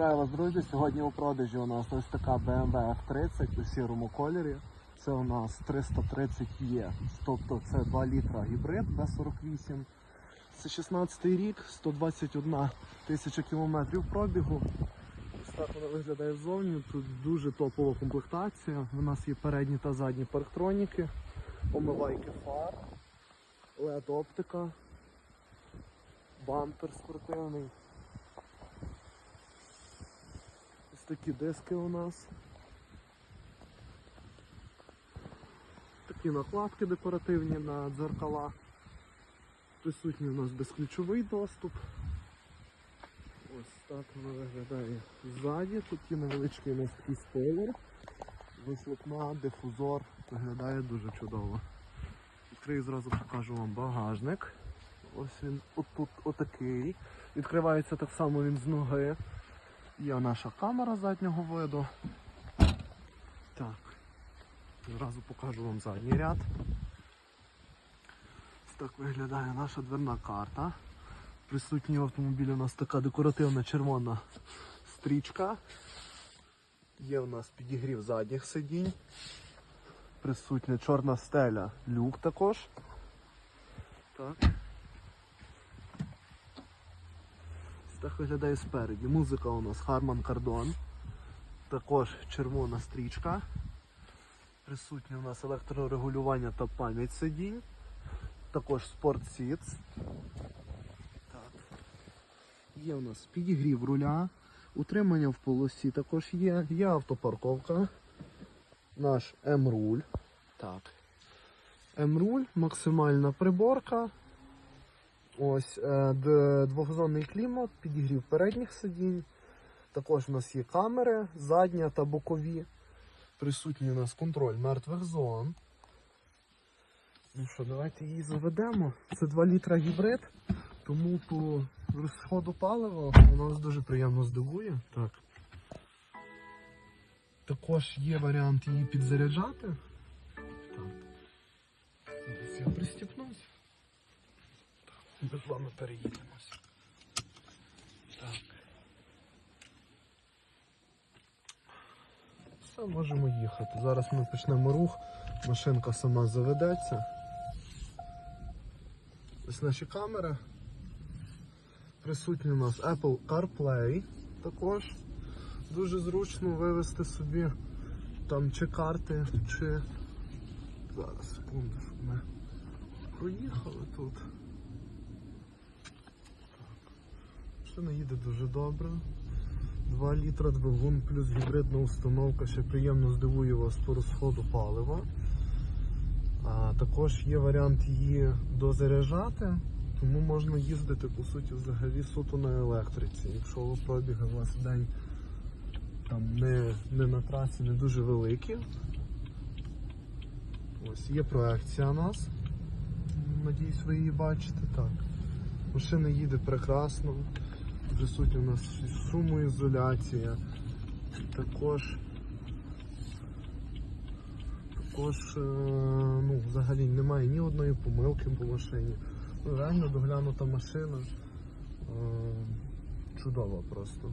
Вітаю вас, друзі. Сьогодні у продажі у нас ось така BMW F30 у сірому кольорі. Це у нас 330 є, тобто це 2 літра гібрид B48. Це 16 рік, 121 тисяча кілометрів пробігу. Ось так вона виглядає ззовні. Тут дуже топова комплектація. У нас є передні та задні парктроніки, омивайки фар, LED оптика, бампер спортивний. Ось такі диски у нас. Такі накладки декоративні на дзеркала. Присутній у нас безключовий доступ. Ось так воно виглядає ззаді. Тут є невеличкий у нас спойлер. Вихлопна, дифузор. Виглядає дуже чудово. Відкрию зразу покажу вам багажник. Ось він отут отакий. Відкривається так само він з ноги. Є наша камера заднього виду. Так. Зразу покажу вам задній ряд. Так виглядає наша дверна карта. Присутній в автомобілі у нас така декоративна червона стрічка. Є у нас підігрів задніх сидінь. Присутня чорна стеля, люк також. Так. Так виглядає спереді. Музика у нас Harman Kardon. Також червона стрічка. Присутнє у нас електрорегулювання та пам'ять сидінь. Також. Так. Є у нас підігрів руля, утримання в полосі також є. Є автопарковка. Наш М-руль. Так. М-руль, максимальна приборка. Ось е, двохзонний клімат, підігрів передніх сидінь. Також у нас є камери, задня та бокові. Присутній у нас контроль мертвих зон. Ну що, давайте її заведемо. Це 2 літра гібрид, тому по розходу палива воно нас дуже приємно здивує. Так. Також є варіант її підзаряджати. Так. Зараз я пристіпнусь. Ми з вами переїдемося. Так. Все, можемо їхати. Зараз ми почнемо рух, машинка сама заведеться. Ось наші камери. Присутній у нас Apple CarPlay також. Дуже зручно вивести собі там чи карти, чи. Зараз, секундочку, ми проїхали тут. Машина їде дуже добре. 2 літра двигун плюс гібридна установка ще приємно здивує вас по розходу палива. А також є варіант її дозаряджати, тому можна їздити по суті взагалі суто на електриці. Якщо ви пробіги у вас день там не, не на трасі, не дуже великі. Ось є проекція у нас. Надіюсь, ви її бачите. Так. Машина їде прекрасно. Присутня у нас шумоізоляція. Також також е, ну, взагалі немає ні одної помилки по машині. Ну, реально доглянута машина. Е, чудова просто.